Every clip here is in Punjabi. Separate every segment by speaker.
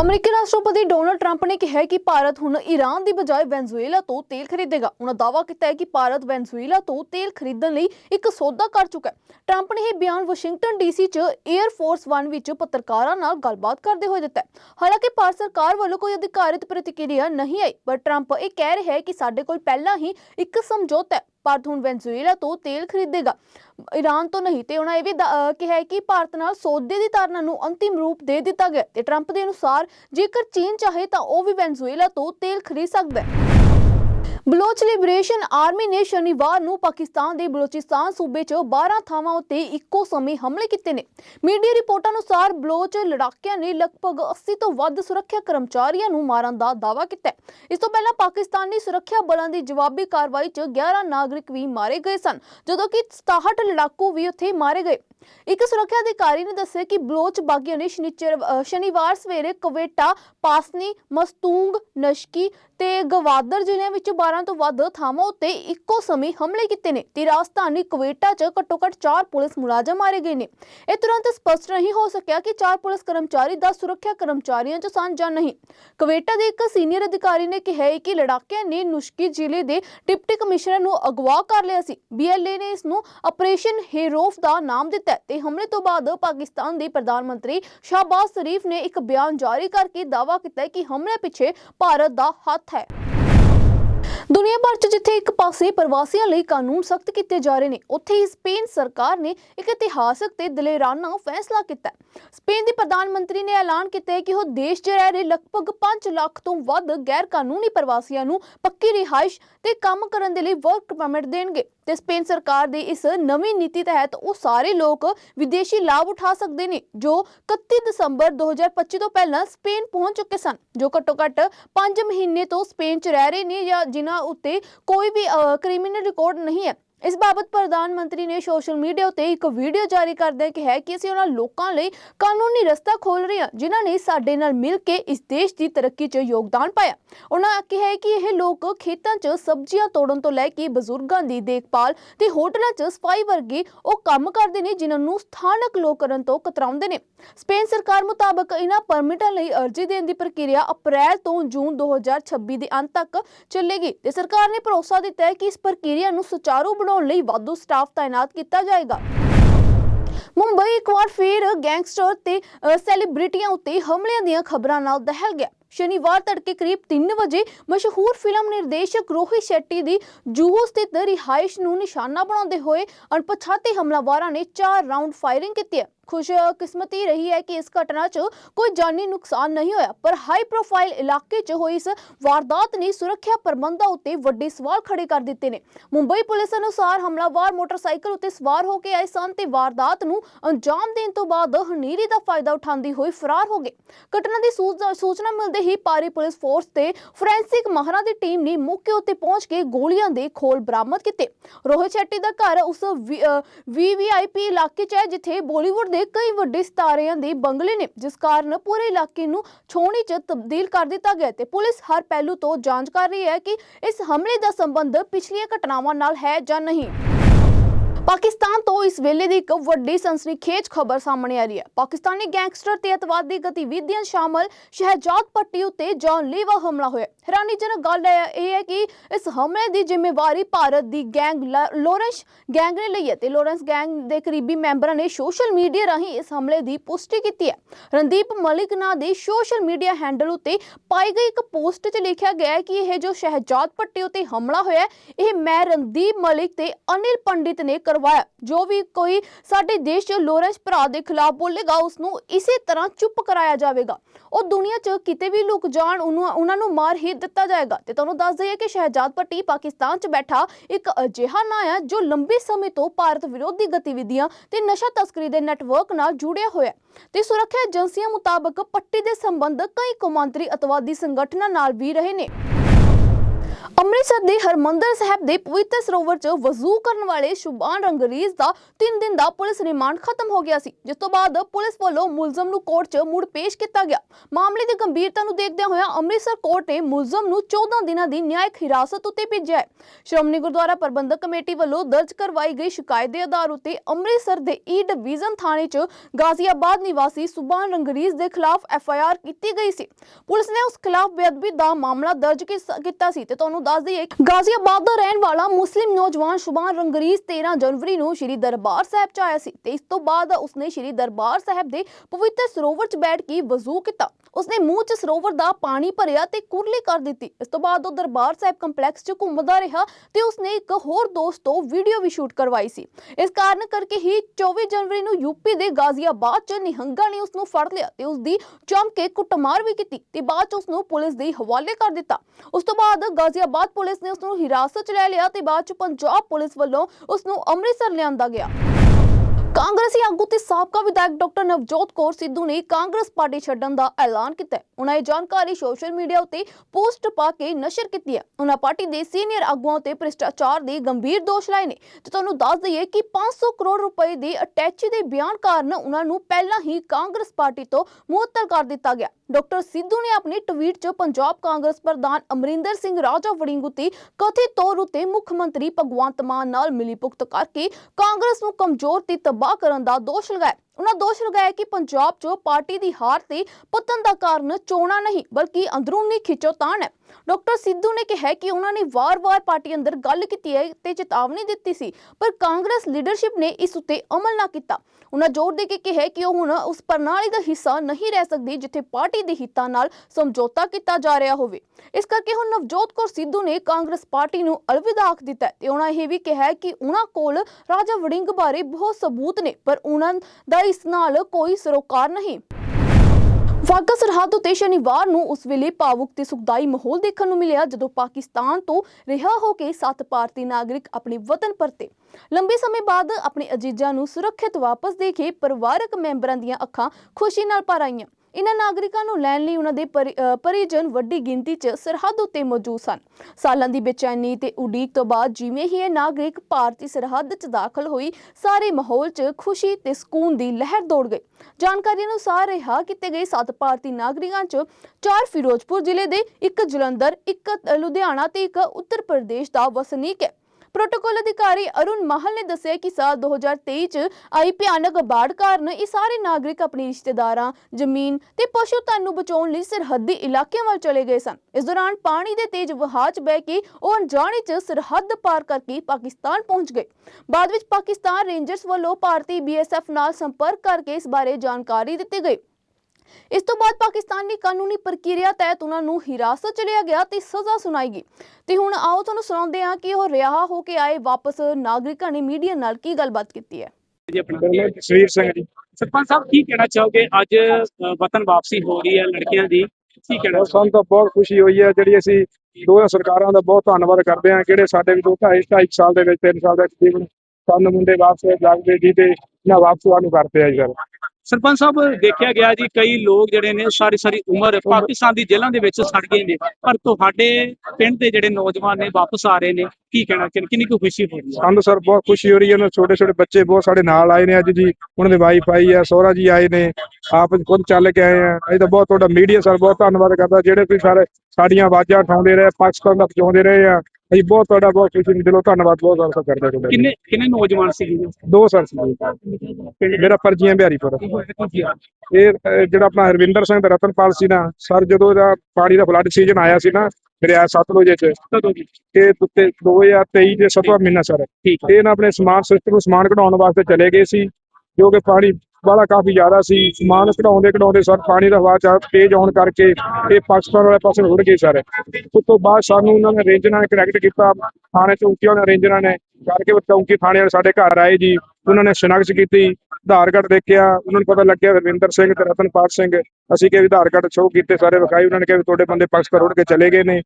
Speaker 1: ਅਮਰੀਕੀ ਰਾਸ਼ਟਰਪਤੀ ਡੋਨਲਡ ਟਰੰਪ ਨੇ ਕਿਹਾ ਕਿ ਭਾਰਤ ਹੁਣ ਈਰਾਨ ਦੀ ਬਜਾਏ ਵੈਨਜ਼ੂਏਲਾ ਤੋਂ ਤੇਲ ਖਰੀਦੇਗਾ। ਉਹਨਾਂ ਦਾਅਵਾ ਕੀਤਾ ਹੈ ਕਿ ਭਾਰਤ ਵੈਨਜ਼ੂਏਲਾ ਤੋਂ ਤੇਲ ਖਰੀਦਣ ਲਈ ਇੱਕ ਸੌਦਾ ਕਰ ਚੁੱਕਾ ਹੈ। ਟਰੰਪ ਨੇ ਇਹ ਬਿਆਨ ਵਾਸ਼ਿੰਗਟਨ ਡੀਸੀ 'ਚ 에ਅਰ ਫੋਰਸ 1 ਵਿੱਚ ਪੱਤਰਕਾਰਾਂ ਨਾਲ ਗੱਲਬਾਤ ਕਰਦੇ ਹੋਏ ਦਿੱਤਾ ਹਾਲਾਂਕਿ ਭਾਰਤ ਸਰਕਾਰ ਵੱਲੋਂ ਕੋਈ ਅਧਿਕਾਰਿਤ ਪ੍ਰਤੀਕਿਰਿਆ ਨਹੀਂ ਆਈ, ਪਰ ਟਰੰਪ ਇਹ ਕਹਿ ਰਿਹਾ ਹੈ ਕਿ ਸਾਡੇ ਕੋਲ ਪਹਿਲਾਂ ਹੀ ਇੱਕ ਸਮਝੌਤਾ ਹੈ। ਭਾਰਤ ਹੁਣ ਵੈਨਜ਼ੂਏਲਾ ਤੋਂ ਤੇਲ ਖਰੀਦੇਗਾ। ਈਰਾਨ ਤੋਂ ਨਹੀਂ, ਤੇ ਉਹਨਾਂ ਇਹ ਵੀ ਕਿਹਾ ਹੈ ਕਿ ਭਾਰਤ ਨਾਲ ਸੌਦੇ ਦੀ ਧਾਰਨਾ ਨੂੰ ਅੰਤਿਮ ਰੂਪ ਦੇ ਦਿੱਤਾ ਗਿਆ ਤੇ ਟਰੰਪ ਦੇ ਅਨੁਸਾਰ ਜੇਕਰ ਚੀਨ ਚਾਹੇ ਤਾਂ ਉਹ ਵੀ ਵੈਨਜ਼ੂਏਲਾ ਤੋਂ ਤੇਲ ਖਰੀਦ ਸਕਦਾ ਹੈ। ਬਲੋਚ ਲਿਬਰੇਸ਼ਨ ਆਰਮੀ ਨੇ ਸ਼ਨੀਵਾਰ ਨੂੰ ਪਾਕਿਸਤਾਨ ਦੇ ਬਲੋਚਿਸਤਾਨ ਸੂਬੇ 'ਚ 12 ਥਾਵਾਂ ਉੱਤੇ ਇੱਕੋ ਸਮੇਂ ਹਮਲੇ ਕੀਤੇ ਨੇ। ਮੀਡੀਆ ਰਿਪੋਰਟਾਂ ਅਨੁਸਾਰ ਬਲੋਚ ਲੜਾਕਿਆਂ ਨੇ ਲਗਭਗ 80 ਤੋਂ ਵੱਧ ਸੁਰੱਖਿਆ ਕਰਮਚਾਰੀਆਂ ਨੂੰ ਮਾਰਨ ਦਾ ਦਾਅਵਾ ਕੀਤਾ ਇਸ ਤੋਂ ਪਹਿਲਾਂ ਪਾਕਿਸਤਾਨੀ ਸੁਰੱਖਿਆ ਬਲਾਂ ਦੀ ਜਵਾਬੀ ਕਾਰਵਾਈ 'ਚ 11 ਨਾਗਰਿਕ ਵੀ ਮਾਰੇ ਗਏ ਸਨ, ਜਦੋਂ ਕਿ 67 ਲੜਾਕੂ ਵੀ ਉੱਥੇ ਮਾਰੇ ਗਏ। ਇੱਕ ਸੁਰੱਖਿਆ ਅਧਿਕਾਰੀ ਨੇ ਦੱਸਿਆ ਕਿ ਬਲੋਚ ਬਾਗੀਆਂ ਨੇ ਸ਼ਨੀਵਾਰ ਸਵੇਰੇ ਕਵੇਟਾ, ਪਾਸਨੀ, ਮਸਤੂੰਗ, ਨਸ਼ਕੀ ਤੇ ਗਵਾਦਰ ਜ਼ਿਲ੍ਹਿਆਂ ਵਿੱਚ 12 ਤੋਂ ਵੱਧ ਥਾਵਾਂ ਉੱਤੇ ਇੱਕੋ ਸਮੇਂ ਹਮਲੇ ਕੀਤੇ ਨੇ ਤੇ ਰਾਜਧਾਨੀ ਕਵੇਟਾ 'ਚ ਘੱਟੋ-ਘੱਟ 4 ਪੁਲਿਸ ਮੁਲਾਜ਼ਮ ਮਾਰੇ ਗਏ ਨੇ। ਇਹ ਤੁਰੰਤ ਸਪਸ਼ਟ ਨਹੀਂ ਹੋ ਸਕਿਆ ਕਿ 4 ਪੁਲਿਸ ਕਰਮਚਾਰੀ ਦਾ ਸੁਰੱਖਿਆ ਕਰਮਚਾਰੀਆਂ 'ਚ ਸਨ ਜਾਂ ਨਹੀਂ। ਕਵੇਟਾ ਦੇ ਇੱਕ ਸੀਨੀਅਰ ਅਧਿਕਾਰੀ ਨੇ ਕਿਹਾ ਹੈ ਕਿ ਲੜਾਕਿਆਂ ਨੇ ਨੁਸ਼ਕੀ ਜ਼ਿਲ੍ਹੇ ਦੇ ਡਿਪਟੀ ਕਮਿਸ਼ਨਰ ਨੂੰ ਅਗਵਾ ਕਰ ਲਿਆ ਸੀ। ਬੀਐਲਏ ਨੇ ਇਸ ਨੂੰ ਆਪਰੇਸ਼ਨ ਹੀਰੋਫ ਦਾ ਨਾਮ ਦਿੱਤਾ ਤੇ ਹਮਲੇ ਤੋਂ ਬਾਅਦ ਪਾਕਿਸਤਾਨ ਦੇ ਪ੍ਰਧਾਨ ਮੰਤਰੀ ਸ਼ਾਹਬਾਜ਼ ਸ਼ਰੀਫ ਨੇ ਇੱਕ ਬਿਆਨ ਜਾਰੀ ਕਰਕੇ ਦਾਅਵਾ ਕੀਤਾ ਕਿ ਹਮਲੇ ਪਿੱਛੇ ਭਾਰਤ ਦਾ ਹੱਥ ਹੈ। ਦੁਨੀਆ ਭਰ 'ਚ ਜਿੱਥੇ ਇੱਕ ਪਾਸੇ ਪ੍ਰਵਾਸੀਆਂ ਲਈ ਕਾਨੂੰਨ ਸਖਤ ਕੀਤੇ ਜਾ ਰਹੇ ਨੇ, ਉੱਥੇ ਹੀ ਸਪੇਨ ਸਰਕਾਰ ਨੇ ਇੱਕ ਇਤਿਹਾਸਕ ਤੇ ਦਲੇਰਾਨਾ ਫੈਸਲਾ ਕੀਤਾ ਸਪੇਨ ਦੇ ਪ੍ਰਧਾਨ ਮੰਤਰੀ ਨੇ ਐਲਾਨ ਕੀਤਾ ਹੈ ਕਿ ਉਹ ਦੇਸ਼ 'ਚ ਰਹਿ ਰਹੇ ਲਗਭਗ 5 ਲੱਖ ਤੋਂ ਵੱਧ ਗੈਰ ਕਾਨੂੰਨੀ ਪ੍ਰਵਾਸੀਆਂ ਨੂੰ ਪੱਕੀ ਰਿਹਾਇਸ਼ ਤੇ ਕੰਮ ਕਰਨ ਦੇ ਲਈ ਵਰਕ ਪਰਮਿਟ ਦੇਣਗੇ ਤੇ ਸਪੇਨ ਸਰਕਾਰ ਦੀ ਇਸ ਨਵੀਂ ਨੀਤੀ ਤਹਿਤ ਉਹ ਸਾਰੇ ਲੋਕ ਵਿਦੇਸ਼ੀ ਲਾਭ ਉਠਾ ਸਕਦੇ ਨੇ, ਜੋ 31 ਦਸੰਬਰ 2025 ਤੋਂ ਪਹਿਲਾਂ ਸਪੇਨ ਪਹੁੰਚ ਚੁੱਕੇ ਸਨ, ਜੋ ਘੱਟੋ ਘੱਟ 5 ਮਹੀਨੇ ਤੋਂ ਸਪੇਨ 'ਚ ਰਹਿ ਰਹੇ ਨੇ ਜਾਂ ਜਿਨ੍ਹਾਂ ਉੱਤੇ ਕੋਈ ਵੀ ਕ੍ਰਿਮੀਨਲ ਰਿਕਾਰਡ ਨਹੀਂ ਹੈ। ਇਸ ਬਾਬਤ ਪ੍ਰਧਾਨ ਮੰਤਰੀ ਨੇ ਸੋਸ਼ਲ ਮੀਡੀਆ ਉਤੇ ਇੱਕ ਵੀਡੀਓ ਜਾਰੀ ਕਰਦਿਆਂ ਕਿਹਾ ਕਿ ਅਸੀਂ ਉਹਨਾਂ ਲੋਕਾਂ ਲਈ ਕਾਨੂੰਨੀ ਰਸਤਾ ਖੋਲ ਰਹੇ ਹਾਂ, ਜਿਨ੍ਹਾਂ ਨੇ ਸਾਡੇ ਨਾਲ ਮਿਲ ਕੇ ਇਸ ਦੇਸ਼ ਦੀ ਤਰੱਕੀ 'ਚ ਯੋਗਦਾਨ ਪਾਇਆ। ਉਹਨਾਂ ਕਿਹਾ ਕਿ ਇਹ ਲੋਕ ਖੇਤਾਂ 'ਚ ਸਬਜ਼ੀਆਂ ਤੋੜਨ ਤੋਂ ਲੈ ਕੇ ਬਜ਼ੁਰਗਾਂ ਦੀ ਦੇਖਭਾਲ ਤੇ ਹੋਟਲਾਂ 'ਚ ਸਫ਼ਾਈ ਵਰਗੇ ਉਹ ਕੰਮ ਕਰਦੇ ਨੇ, ਜਿਨ੍ਹਾਂ ਨੂੰ ਸਥਾਨਕ ਲੋਕ ਕਰਨ ਤੋਂ ਕਤਰਾਉਂਦੇ ਨੇ। ਸਪੇਨ ਸਰਕਾਰ ਮੁਤਾਬਕ ਇਹਨਾਂ ਪਰਮਿਟਾਂ ਲਈ ਅਰਜ਼ੀ ਦੇਣ ਦੀ ਪ੍ਰਕਿਰਿਆ ਅਪ੍ਰੈਲ ਤੋਂ ਜੂਨ 2026 ਦੇ ਅੰਤ ਤੱਕ ਚੱਲੇਗੀ ਤੇ ਸਰਕਾਰ ਨੇ ਭਰੋਸਾ ਦਿੱਤਾ ਹੈ ਕਿ ਇਸ ਪ੍ਰਕਿਰਿਆ ਨੂੰ ਸੁਚਾਰੂ ਬਣਾਉਣ ਲਈ ਵਾਧੂ ਸਟਾਫ ਤਾਇਨਾਤ ਕੀਤਾ ਜਾਏਗਾ। ਮੁੰਬਈ ਇੱਕ ਵਾਰ ਫੇਰ ਗੈਂਗਸਟਰ ਤੇ ਸੈਲੀਬ੍ਰਿਟੀਆਂ ਉੱਤੇ ਹਮਲਿਆਂ ਦੀਆਂ ਖਬਰਾਂ ਨਾਲ ਦਹਿਲ ਗਿਆ। ਸ਼ਨੀਵਾਰ ਤੜਕੇ ਕਰੀਬ 3 ਵਜੇ ਮਸ਼ਹੂਰ ਫਿਲਮ ਨਿਰਦੇਸ਼ਕ ਰੋਹਿਤ ਸ਼ੈੱਟੀ ਦੀ ਜੂਹੂ ਸਥਿਤ ਰਿਹਾਇਸ਼ ਨੂੰ ਨਿਸ਼ਾਨਾ ਬਣਾਉਂਦੇ ਹੋਏ ਅਣਪਛਾਤੇ ਹਮਲਾਵਰਾਂ ਨੇ 4 ਰਾਉਂਡ ਫਾਇਰਿੰਗ ਕੀਤੀ ਹੈ। ਖੁਸ਼ ਕਿਸਮਤੀ ਰਹੀ ਹੈ ਕਿ ਇਸ ਘਟਨਾ 'ਚ ਕੋਈ ਜਾਨੀ ਨੁਕਸਾਨ ਨਹੀਂ ਹੋਇਆ, ਪਰ ਹਾਈ ਪ੍ਰੋਫਾਈਲ ਇਲਾਕੇ 'ਚ ਹੋਈ ਇਸ ਵਾਰਦਾਤ ਨੇ ਸੁਰੱਖਿਆ ਪ੍ਰਬੰਧਾਂ ਉੱਤੇ ਵੱਡੇ ਸਵਾਲ ਖੜੇ ਕਰ ਦਿੱਤੇ ਨੇ। ਮੁੰਬਈ ਪੁਲਿਸ ਅਨੁਸਾਰ ਹਮਲਾਵਰ ਮੋਟਰਸਾਈਕਲ ਉੱਤੇ ਸਵਾਰ ਹੋ ਕੇ ਆਏ ਸਨ ਤੇ ਵਾਰਦਾਤ ਨੂੰ ਅੰਜਾਮ ਦੇਣ ਤੋਂ ਬਾਅਦ ਹਨੇਰੀ ਦਾ ਫਾਇਦਾ ਉਠਾਉਂਦੇ ਹੋਏ ਫਰਾਰ ਹੋ ਗਏ। ਘਟਨਾ ਦੀ ਸੂਚ- ਸੂਚਨਾ ਮਿਲਦੇ ਹੀ ਪਾਰੀ ਪੁਲਿਸ ਫੋਰਸ ਤੇ ਫੋਰੈਂਸਿਕ ਮਾਹਰਾਂ ਦੀ ਟੀਮ ਨੇ ਮੌਕੇ ਉੱਤੇ ਪਹੁੰਚ ਕੇ ਗੋਲੀਆਂ ਦੇ ਖੋਲ ਬਰਾਮਦ ਕੀਤੇ। ਰੋਹਿਤ ਸ਼ੈੱਟੀ ਦਾ ਘਰ ਉਸ ਵੀਵੀਆਈਪੀ ਇਲਾਕੇ 'ਚ ਹੈ, ਜਿੱਥੇ ਬਾਲੀਵੁੱਡ ਦੇ ਕਈ ਵੱਡੇ ਸਿਤਾਰਿਆਂ ਦੇ ਬੰਗਲੇ ਨੇ, ਜਿਸ ਕਾਰਨ ਪੂਰੇ ਇਲਾਕੇ ਨੂੰ ਛੋਣੀ 'ਚ ਤਬਦੀਲ ਕਰ ਦਿੱਤਾ ਗਿਆ ਤੇ ਪੁਲਿਸ ਹਰ ਪਹਿਲੂ ਤੋਂ ਜਾਂਚ ਕਰ ਰਹੀ ਹੈ ਕਿ ਇਸ ਹਮਲੇ ਦਾ ਸੰਬੰਧ ਪਿਛਲੀਆਂ ਘਟਨਾਵਾਂ ਨਾਲ ਹੈ ਜਾਂ ਨਹੀਂ। ਪਾਕਿਸਤਾਨ ਤੋਂ ਇਸ ਵੇਲੇ ਦੀ ਇੱਕ ਵੱਡੀ ਸਨਸਨੀਖੇਜ ਖਬਰ ਸਾਹਮਣੇ ਆ ਰਹੀ ਹੈ। ਪਾਕਿਸਤਾਨੀ ਗੈਂਗਸਟਰ ਤੇ ਅਤਵਾਦੀ ਗਤੀਵਿਧੀਆਂ ਸ਼ਾਮਲ ਸ਼ਹਿਜਾਦ ਪੱਟੀ ਉੱਤੇ ਜੌਨ ਲੀਵਾ ਹਮਲਾ ਹੋਇਆ। ਹੈਰਾਨੀਜਨਕ ਗੱਲ ਇਹ ਹੈ ਕਿ ਇਸ ਹਮਲੇ ਦੀ ਜ਼ਿੰਮੇਵਾਰੀ ਭਾਰਤ ਦੀ ਗੈਂਗ ਲੋਰੈਂਸ ਗੈਂਗ ਨੇ ਲਈ ਹੈ ਤੇ ਲੋਰੈਂਸ ਗੈਂਗ ਦੇ ਕਰੀਬੀ ਮੈਂਬਰਾਂ ਨੇ ਸੋਸ਼ਲ ਮੀਡੀਆ ਰਾਹੀਂ ਇਸ ਹਮਲੇ ਦੀ ਪੁਸ਼ਟੀ ਕੀਤੀ ਹੈ। ਰਣਦੀਪ ਮਲਿਕ ਨਾਂ ਦੇ ਸੋਸ਼ਲ ਮੀਡੀਆ ਹੈਂਡਲ ਉੱਤੇ ਪਾਈ ਗਈ ਇੱਕ ਪੋਸਟ 'ਚ ਲਿਖਿਆ ਗਿਆ ਹੈ ਕਿ ਇਹ ਜੋ ਸ਼ਹਿਜਾਦ ਪੱਟੀ ਉੱਤੇ ਹਮਲਾ ਹੋਇਆ, ਇਹ ਮੈਂ ਰਣਦੀਪ ਮਲਿਕ ਤੇ ਅਨਿਲ ਪੰਡਿਤ ਨੇ ਕਰਵਾਇਆ। ਜੋ ਵੀ ਕੋਈ ਸਾਡੇ ਦੇਸ਼ 'ਚ ਲੋਰੈਂਸ ਭਰਾ ਦੇ ਖਿਲਾਫ ਬੋਲੇਗਾ ਉਸ ਨੂੰ ਇਸੇ ਤਰ੍ਹਾਂ ਚੁੱਪ ਕਰਾਇਆ ਜਾਵੇਗਾ। ਉਹ ਦੁਨੀਆ 'ਚ ਕਿਤੇ ਵੀ ਲੁਕ ਜਾਣ, ਉਹਨੂੰ ਉਹਨਾਂ ਨੂੰ ਮਾਰ ਹੀ ਦਿੱਤਾ ਜਾਏਗਾ। ਤੇ ਤੁਹਾਨੂੰ ਦੱਸ ਦਈਏ ਕਿ ਸ਼ਹਿਜਾਦ ਪੱਟੀ ਪਾਕਿਸਤਾਨ 'ਚ ਬੈਠਾ ਇੱਕ ਅਜਿਹਾ ਨਾਂ ਹੈ ਜੋ ਲੰਬੇ ਸਮੇਂ ਤੋਂ ਭਾਰਤ ਵਿਰੋਧੀ ਗਤੀਵਿਧੀਆਂ ਤੇ ਨਸ਼ਾ ਤਸਕਰੀ ਦੇ ਨੈਟਵਰਕ ਨਾਲ ਜੁੜਿਆ ਹੋਇਆ ਤੇ ਸੁਰੱਖਿਆ ਏਜੰਸੀਆਂ ਮੁਤਾਬਕ ਪੱਟੀ ਦੇ ਸੰਬੰਧ ਕਈ ਕੌਮਾਂਤਰੀ ਅਤਵਾਦੀ ਸੰਗਠਨਾਂ ਨਾਲ ਵੀ ਰਹੇ ਨੇ। ਅੰਮ੍ਰਿਤਸਰ ਦੇ ਹਰਮੰਦਰ ਸਾਹਿਬ ਦੇ ਪਵਿੱਤਰ ਸਰੋਵਰ 'ਚ ਵਜ਼ੂ ਕਰਨ ਵਾਲੇ ਸ਼ੁਭਾਨ ਰੰਗਰੀਜ਼ ਦਾ 3 ਦਿਨ ਦਾ ਪੁਲਿਸ ਰਿਮਾਂਡ ਖਤਮ ਹੋ ਗਿਆ ਸੀ, ਜਿਸ ਤੋਂ ਬਾਅਦ ਪੁਲਿਸ ਵੱਲੋਂ ਮੁਲਜ਼ਮ ਨੂੰ ਕੋਰਟ 'ਚ ਮੁੜ ਪੇਸ਼ ਕੀਤਾ ਗਿਆ। ਮਾਮਲੇ ਦੀ ਗੰਭੀਰਤਾ ਨੂੰ ਦੇਖਦਿਆਂ ਹੋਇਆਂ ਅੰਮ੍ਰਿਤਸਰ ਕੋਰਟ ਨੇ ਮੁਲਜ਼ਮ ਨੂੰ 14 ਦਿਨਾਂ ਦੀ ਨਿਆਇਕ ਹਿਰਾਸਤ ਉੱਤੇ ਭੇਜਿਆ ਹੈ। ਸ਼੍ਰੋਮਣੀ ਗੁਰਦੁਆਰਾ ਪ੍ਰਬੰਧਕ ਕਮੇਟੀ ਵੱਲੋਂ ਦਰਜ ਕਰਵਾਈ ਗਈ ਸ਼ਿਕਾਇਤ ਦੇ ਆਧਾਰ ਉੱਤੇ ਅੰਮ੍ਰਿਤਸਰ ਦੇ ਈ ਡਿਵੀਜ਼ਨ ਥਾਣੇ 'ਚ ਗਾਜ਼ੀਆਬਾਦ ਨਿਵਾਸੀ ਸੁਭਾਨ ਰੰਗਰੀਜ਼ ਦੇ ਖਿਲਾਫ ਐਫ ਆਈ ਆਰ ਕੀਤੀ ਗਈ ਸੀ। ਪੁਲਿਸ ਨੇ ਉਸ ਖਿਲਾਫ ਬੇਅਦਬੀ ਦਾ ਮਾਮਲਾ ਦਰਜ ਕੀਤਾ ਸੀ ਤੇ ਤੁਹਾਨੂੰ ਦੱਸ ਦਈਏ, ਗਾਜ਼ੀਆਬਾਦ ਦਾ ਰਹਿਣ ਵਾਲਾ ਮੁਸਲਿਮ ਨੌਜਵਾਨ ਸ਼ੁਭਾਨ ਰੰਗਰੀਜ਼ 13 ਜਨਵਰੀ ਨੂੰ ਸ਼੍ਰੀ ਦਰਬਾਰ ਸਾਹਿਬ ਚ ਆਇਆ ਸੀ ਤੇ ਇਸ ਤੋਂ ਬਾਅਦ ਉਸਨੇ ਸ਼੍ਰੀ ਦਰਬਾਰ ਸਾਹਿਬ ਦੇ ਪਵਿੱਤਰ ਸਰੋਵਰ ਚ ਬੈਠ ਕੇ ਵਜ਼ੂ ਕੀਤਾ। ਉਸਨੇ ਮੂੰਹ ਚ ਸਰੋਵਰ ਦਾ ਪਾਣੀ ਭਰਿਆ ਤੇ ਕੁਰਲੀ ਕਰ ਦਿੱਤੀ। ਇਸ ਤੋਂ ਬਾਅਦ ਉਹ ਦਰਬਾਰ ਸਾਹਿਬ ਕੰਪਲੈਕਸ ਚ ਘੁੰਮਦਾ ਰਿਹਾ ਤੇ ਉਸਨੇ ਇੱਕ ਹੋਰ ਦੋਸਤ ਤੋਂ ਵੀਡੀਓ ਵੀ ਸ਼ੂਟ ਕਰਵਾਈ ਸੀ। ਇਸ ਕਾਰਨ ਕਰਕੇ ਹੀ 24 ਜਨਵਰੀ ਨੂੰ ਯੂਪੀ ਦੇ ਗਾਜ਼ੀਆਬਾਦ ਚ ਨਿਹੰਗਾ ਨੇ ਉਸ ਨੂੰ ਫੜ ਲਿਆ ਤੇ ਉਸ ਦੀ ਜੰਮ ਕੇ ਕੁੱਟਮਾਰ ਵੀ ਕੀਤੀ ਤੇ ਬਾਅਦ ਚ ਉਸ ਨੂੰ ਪੁਲਿਸ ਦੇ ਹਵਾਲੇ ਕਰ ਦਿੱਤਾ। ਉਸ ਤੋਂ ਬਾਅਦ ਗਾਜ਼ੀਆਬਾਦ ਪੁਲਿਸ ਨੇ ਉਸ ਨੂੰ ਹਿਰਾਸਤ 'ਚ ਲੈ ਲਿਆ ਤੇ ਬਾਅਦ 'ਚ ਪੰਜਾਬ ਪੁਲਿਸ ਵੱਲੋਂ ਉਸ ਨੂੰ ਅੰਮ੍ਰਿਤਸਰ ਲਿਆਂਦਾ ਗਿਆ। ਕਾਂਗਰਸੀ ਆਗੂ ਤੇ ਸਾਬਕਾ ਵਿਧਾਇਕ ਡਾਕਟਰ ਨਵਜੋਤ ਕੌਰ ਸਿੱਧੂ ਨੇ ਕਾਂਗਰਸ ਪਾਰਟੀ ਛੱਡਣ ਦਾ ਐਲਾਨ ਕੀਤਾ ਉਹਨਾਂ ਇਹ ਜਾਣਕਾਰੀ ਸੋਸ਼ਲ ਮੀਡੀਆ ਉੱਤੇ ਪੋਸਟ ਪਾ ਕੇ ਨਸ਼ਰ ਕੀਤੀ ਹੈ। ਉਹਨਾਂ ਪਾਰਟੀ ਦੇ ਸੀਨੀਅਰ ਆਗੂਆਂ ਤੇ ਭ੍ਰਿਸ਼ਟਾਚਾਰ ਦੇ ਗੰਭੀਰ ਦੋਸ਼ ਲਾਏ ਨੇ ਤੇ ਤੁਹਾਨੂੰ ਦੱਸ ਦਈਏ ਕਿ 500 ਕਰੋੜ ਰੁਪਏ ਦੇ ਅਟੈਚੀ ਦੇ ਬਿਆਨ ਕਾਰਨ ਉਹਨਾਂ ਨੂੰ ਪਹਿਲਾਂ ਹੀ ਕਾਂਗਰਸ ਪਾਰਟੀ ਤੋਂ ਮੁਅੱਤਲ ਕਰ ਦਿੱਤਾ ਗਿਆ। ਡਾਕਟਰ ਸਿੱਧੂ ਨੇ ਆਪਣੀ ਟਵੀਟ 'ਚ ਪੰਜਾਬ ਕਾਂਗਰਸ ਪ੍ਰਧਾਨ ਅਮਰਿੰਦਰ ਸਿੰਘ ਰਾਜਾ ਵੜਿੰਗ ਉੱਤੇ ਕਥਿਤ ਤੌਰ ਉੱਤੇ ਮੁੱਖ ਮੰਤਰੀ ਭਗਵੰਤ ਮਾਨ ਨਾਲ ਮਿਲੀਭੁਗਤ ਕਰਕੇ ਕਾਂਗਰਸ ਨੂੰ ਕਮਜ਼ੋਰ ਤੇ ਤਬਾਹ ਕਰਨ ਦਾ ਦੋਸ਼ ਲਗਾਇਆ। ਉਹਨਾਂ ਦੋਸ਼ ਲਗਾਇਆ ਕਿ ਪੰਜਾਬ 'ਚ ਪਾਰਟੀ ਦੀ ਹਾਰ ਤੇ ਪਤਨ ਦਾ ਕਾਰਨ ਚੋਣਾਂ ਨਹੀਂ, ਬਲਕਿ ਅੰਦਰੂਨੀ ਖਿੱਚੋਤਾਣ ਹੈ। ਡਾਕਟਰ ਸਿੱਧੂ ਨੇ ਕਿਹਾ ਕਿ ਉਹਨਾਂ ਨੇ ਵਾਰ-ਵਾਰ ਪਾਰਟੀ ਅੰਦਰ ਗੱਲ ਕੀਤੀ ਹੈ ਤੇ ਚੇਤਾਵਨੀ ਦਿੱਤੀ ਸੀ, ਪਰ ਕਾਂਗਰਸ ਲੀਡਰਸ਼ਿਪ ਨੇ ਇਸ ਉੱਤੇ ਅਮਲ ਨਾ ਕੀਤਾ। ਉਹਨਾਂ ਜ਼ੋਰ ਦੇ ਕੇ ਕਿਹਾ ਕਿ ਉਹ ਹੁਣ ਉਸ ਪ੍ਰਣਾਲੀ ਦਾ ਹਿੱਸਾ ਨਹੀਂ ਰਹਿ ਸਕਦੀ ਜਿੱਥੇ ਪਾਰਟੀ ਦੇ ਹਿੱਤਾਂ ਨਾਲ ਸਮਝੌਤਾ ਕੀਤਾ ਜਾ ਰਿਹਾ ਹੋਵੇ। ਇਸ ਕਰਕੇ ਹੁਣ ਨਵਜੋਤ ਕੌਰ ਸਿੱਧੂ ਨੇ ਕਾਂਗਰਸ ਪਾਰਟੀ ਨੂੰ ਅਲਵਿਦਾ ਆਖ ਦਿੱਤਾ ਤੇ ਉਹਨਾਂ ਇਹ ਵੀ ਕਿਹਾ ਕਿ ਉਹਨਾਂ ਕੋਲ ਰਾਜਾ ਵੜਿੰਗ ਬਾਰੇ ਬਹੁਤ ਸਬੂਤ ਨੇ, ਪਰ ਉਹਨਾਂ ਦਾ ਇਸ ਨਾਲ ਕੋਈ ਸਰੋਕਾਰ ਨਹੀਂ। ਵਾਘਾ ਸਰਹੱਦ ਉੱਤੇ ਸ਼ਨੀਵਾਰ ਨੂੰ ਉਸ ਵੇਲੇ ਭਾਵੁਕ ਤੇ ਸੁਖਦਾਈ ਮਾਹੌਲ ਦੇਖਣ ਨੂੰ ਮਿਲਿਆ, ਜਦੋਂ ਪਾਕਿਸਤਾਨ ਤੋਂ ਰਿਹਾ ਹੋ ਕੇ ਸੱਤ ਭਾਰਤੀ ਨਾਗਰਿਕ ਆਪਣੇ ਵਤਨ ਪਰਤੇ। ਲੰਬੇ ਸਮੇਂ ਬਾਅਦ ਆਪਣੇ ਅਜੀਜ਼ਾਂ ਨੂੰ ਸੁਰੱਖਿਅਤ ਵਾਪਸ ਦੇ ਕੇ ਪਰਿਵਾਰਕ ਮੈਂਬਰਾਂ ਦੀਆਂ ਅੱਖਾਂ ਖੁਸ਼ੀ ਨਾਲ ਭਰ ਆਈਆਂ। ਇਹਨਾਂ ਨਾਗਰਿਕਾਂ ਨੂੰ ਲੈਣ ਲਈ ਉਹਨਾਂ ਦੇ ਪਰਿਜਨ ਵੱਡੀ ਗਿਣਤੀ 'ਚ ਸਰਹੱਦ ਉੱਤੇ ਮੌਜੂਦ ਸਨ। ਸਾਲਾਂ ਦੀ ਬੇਚੈਨੀ ਤੇ ਉਡੀਕ ਤੋਂ ਬਾਅਦ ਜਿਵੇਂ ਹੀ ਇਹ ਨਾਗਰਿਕ ਭਾਰਤੀ ਸਰਹੱਦ 'ਚ ਦਾਖਲ ਹੋਈ, ਸਾਰੇ ਮਾਹੌਲ 'ਚ ਖੁਸ਼ੀ ਤੇ ਸਕੂਨ ਦੀ ਲਹਿਰ ਦੌੜ ਗਈ। ਜਾਣਕਾਰੀ ਅਨੁਸਾਰ ਰਿਹਾ ਕੀਤੇ ਗਏ ਸੱਤ ਭਾਰਤੀ ਨਾਗਰਿਕਾਂ 'ਚ ਚਾਰ ਫਿਰੋਜ਼ਪੁਰ ਜ਼ਿਲ੍ਹੇ ਦੇ, ਇੱਕ ਜਲੰਧਰ, ਇੱਕ ਲੁਧਿਆਣਾ ਤੇ ਇੱਕ ਉੱਤਰ ਪ੍ਰਦੇਸ਼ ਦਾ ਵਸਨੀਕ ਹੈ। ਪ੍ਰੋਟੋਕੋਲ ਅਧਿਕਾਰੀ ਅਰੁਣ ਮਾਹਲ ਨੇ ਦੱਸਿਆ ਕਿ ਸਾਲ 2023 ਚ ਆਈ ਭਿਆਨਕ ਬਾੜ ਕਾਰਨ ਇਹ ਸਾਰੇ ਨਾਗਰਿਕ ਆਪਣੀ ਰਿਸ਼ਤੇਦਾਰਾਂ, ਜ਼ਮੀਨ ਤੇ ਪਸ਼ੂ ਧਨ ਨੂੰ ਬਚਾਉਣ ਲਈ ਸਰਹੱਦੀ ਇਲਾਕਿਆਂ ਵੱਲ ਚਲੇ ਗਏ ਸਨ। ਇਸ ਦੌਰਾਨ ਪਾਣੀ ਦੇ ਤੇਜ਼ ਵਹਾਅ 'ਚ ਬਹਿ ਕੇ ਉਹ ਅਣਜਾਣੇ 'ਚ ਸਰਹੱਦ ਪਾਰ ਕਰਕੇ ਪਾਕਿਸਤਾਨ ਪਹੁੰਚ ਗਏ। ਬਾਅਦ ਵਿੱਚ ਪਾਕਿਸਤਾਨ ਰੇਂਜਰਸ ਵੱਲੋਂ ਭਾਰਤੀ ਬੀਐਸਐਫ ਨਾਲ ਸੰਪਰਕ ਕਰਕੇ ਇਸ ਬਾਰੇ ਜਾਣਕਾਰੀ ਦਿੱਤੀ ਗਈ। ਇਸ ਤੋਂ ਬਾਅਦ ਪਾਕਿਸਤਾਨ ਦੀ ਕਾਨੂੰਨੀ ਪ੍ਰਕਿਰਿਆ ਤਹਿਤ ਉਹਨਾਂ ਨੂੰ ਹਿਰਾਸਤ ਚ ਲਿਆ ਗਿਆ ਤੇ ਸਜ਼ਾ ਸੁਣਾਈ ਗਈ। ਤੇ ਹੁਣ ਆਓ ਤੁਹਾਨੂੰ ਸੁਣਾਉਂਦੇ ਹਾਂ ਕਿ ਉਹ ਰਿਹਾ ਹੋ ਕੇ ਆਏ ਵਾਪਸ ਨਾਗਰਿਕਾਂ ਨੇ ਮੀਡੀਆ ਨਾਲ ਕੀ ਗੱਲਬਾਤ ਕੀਤੀ ਹੈ।
Speaker 2: ਜੀ ਆਪਣਾ
Speaker 3: ਜਸਵੀਰ ਸਿੰਘ ਜੀ।
Speaker 2: ਸਰਪੰਚ ਸਾਹਿਬ ਕੀ ਕਹਿਣਾ ਚਾਹੋਗੇ? ਅੱਜ ਵਤਨ ਵਾਪਸੀ ਹੋ ਰਹੀ ਹੈ ਲੜਕੀਆਂ ਦੀ। ਕੀ ਕਹਿਣਾ
Speaker 3: ਸਾਨੂੰ ਤਾਂ ਬਹੁਤ ਖੁਸ਼ੀ ਹੋਈ ਹੈ ਜਿਹੜੀ ਅਸੀਂ ਦੋਹਾਂ ਸਰਕਾਰਾਂ ਦਾ ਬਹੁਤ ਧੰਨਵਾਦ ਕਰਦੇ ਹਾਂ ਜਿਹੜੇ ਸਾਡੇ ਵੀ ਦੋ ਢਾਈ ਢਾਈ ਕੁ ਸਾਲ ਦੇ ਵਿੱਚ ਤਿੰਨ ਸਾਲ ਦੇ ਤਕਰੀਬਨ ਸਾਨੂੰ ਮੁੰਡੇ ਵਾਪਸ ਲੱਗਦੇ ਜੀ ਤੇ ਨਾ ਵਾਪਸ ਸਾਨੂੰ ਕਰਦੇ ਆ ਜੀ ਸਰ।
Speaker 2: ਸਰਪੰਚ ਸਾਹਿਬ, ਦੇਖਿਆ ਗਿਆ ਜੀ, ਕਈ ਲੋਕ ਜਿਹੜੇ ਨੇ ਸਾਰੀ ਸਾਰੀ ਉਮਰ ਪਾਕਿਸਤਾਨ ਦੀ ਜੇਲ੍ਹਾਂ ਦੇ ਵਿੱਚ ਸੜ ਗਏ ਨੇ। ਪਰ ਤੁਹਾਡੇ ਪਿੰਡ ਦੇ ਜਿਹੜੇ ਨੌਜਵਾਨ ਨੇ, ਵਾਪਸ ਆ ਰਹੇ ਨੇ, ਕੀ ਕਹਿਣਾ ਕਿ- ਕਿੰਨੀ ਕੁ ਖੁਸ਼ੀ ਹੋ ਰਹੀ ਹੈ?
Speaker 3: ਸਾਨੂੰ ਸਰ ਬਹੁਤ ਖੁਸ਼ੀ ਹੋ ਰਹੀ ਹੈ। ਉਹਨਾਂ ਛੋਟੇ ਛੋਟੇ ਬੱਚੇ ਬਹੁਤ ਸਾਡੇ ਨਾਲ ਆਏ ਨੇ ਅੱਜ ਜੀ। ਉਹਨਾਂ ਦੇ ਵਾਈਫ ਆਈ ਹੈ, ਸਹੁਰਾ ਜੀ ਆਏ ਨੇ। ਆਪ ਖੁਦ ਚੱਲ ਕੇ ਆਏ ਆ। ਅਸੀਂ ਤਾਂ ਬਹੁਤ ਤੁਹਾਡਾ ਮੀਡੀਆ ਸਰ ਬਹੁਤ ਧੰਨਵਾਦ ਕਰਦਾ। ਜਿਹੜੇ ਤੁਸੀਂ ਸਾਰੇ ਸਾਡੀਆਂ ਆਵਾਜ਼ਾਂ ਉਠਾਉਂਦੇ ਰਹੇ, ਪਾਕਿਸਤਾਨ ਦਾ ਪਹੁੰਚਾਉਂਦੇ ਰਹੇ ਆ। ਅਸੀਂ ਬਹੁਤ ਤੁਹਾਡਾ ਬਹੁਤ ਖੁਸ਼ੀ ਦਿਲੋਂ ਧੰਨਵਾਦ ਬਹੁਤ ਜ਼ਿਆਦਾ ਕਰਦੇ ਤੁਹਾਡਾ।
Speaker 2: ਕਿੰਨੇ ਕਿੰਨੇ ਨੌਜਵਾਨ ਸੀਗੇ ਜੀ?
Speaker 3: ਦੋ ਸਰ ਸੀ ਜੀ। ਮੇਰਾ ਪਰਜੀਆਂ ਬਿਹਾਰੀਪੁਰ ਇਹ ਅਹ, ਜਿਹੜਾ ਆਪਣਾ ਹਰਵਿੰਦਰ ਸਿੰਘ ਤੇ ਰਤਨਪਾਲ ਸੀ ਨਾ ਸਰ ਜਦੋਂ ਇਹਦਾ ਪਾਣੀ ਦਾ ਫਲੱਡ ਸੀਜ਼ਨ ਆਇਆ ਸੀ ਨਾ ਦਰਿਆ ਸਤਲੁਜ ਚ
Speaker 2: ਕਦੋਂ ਜੀ
Speaker 3: ਇਹ ਉੱਤੇ 2023 ਦੇ ਸਤਵਾਂ ਮਹੀਨਾ ਸਰ
Speaker 2: ਠੀਕ
Speaker 3: ਇਹ ਨਾ ਆਪਣੇ ਸਮਾਨ ਸਿਸਟਮ ਨੂੰ ਸਮਾਨ ਕਢਾਉਣ ਵਾਸਤੇ ਚਲੇ ਗਏ ਸੀ ਜੋ ਕਿ ਪਾਣੀ ਵਾਲਾ ਕਾਫੀ ਜ਼ਿਆਦਾ ਸੀ, ਸਮਾਨ ਕਢਾਉਂਦੇ ਕਢਾਉਂਦੇ ਸਰ ਪਾਣੀ ਦਾ ਹਵਾ ਚਾ ਤੇਜ਼ ਆਉਣ ਕਰਕੇ ਇਹ ਪਾਕਿਸਤਾਨ ਵਾਲੇ ਪਾਸੇ ਰੁੜ ਗਏ ਸਰ। ਉਸ ਤੋਂ ਬਾਅਦ ਸਾਨੂੰ ਉਹਨਾਂ ਨੇ ਰੇਂਜਰਾਂ ਨੇ ਕਨੈਕਟ ਕੀਤਾ, ਥਾਣੇ ਚੌਂਕੀਆਂ ਨੇ ਰੇਂਜਰਾਂ ਨੇ ਕਰਕੇ ਚੌਂਕੀ ਥਾਣੇ ਵਾਲੇ ਸਾਡੇ ਘਰ ਆਏ ਜੀ, ਉਹਨਾਂ ਨੇ ਸ਼ਨਾਖਤ ਕੀਤੀ, ਆਧਾਰ ਕਾਰਡ ਦੇਖਿਆ, ਉਹਨਾਂ ਨੂੰ ਪਤਾ ਲੱਗਿਆ ਰਵਿੰਦਰ ਸਿੰਘ ਤੇ ਰਤਨਪਾਲ ਸਿੰਘ। ਅਸੀਂ ਕਿਹਾ ਵੀ ਆਧਾਰ ਕਾਰਡ ਸ਼ੋਅ ਕੀਤੇ ਸਾਰੇ ਵਿਖਾਈ ਉਹਨਾਂ ਨੇ ਕਿਹਾ ਵੀ ਤੁਹਾਡੇ ਬੰਦੇ ਪਾਕਿਸਤਾਨ ਰੁੜ ਕੇ ਚਲੇ ਗਏ ਨੇ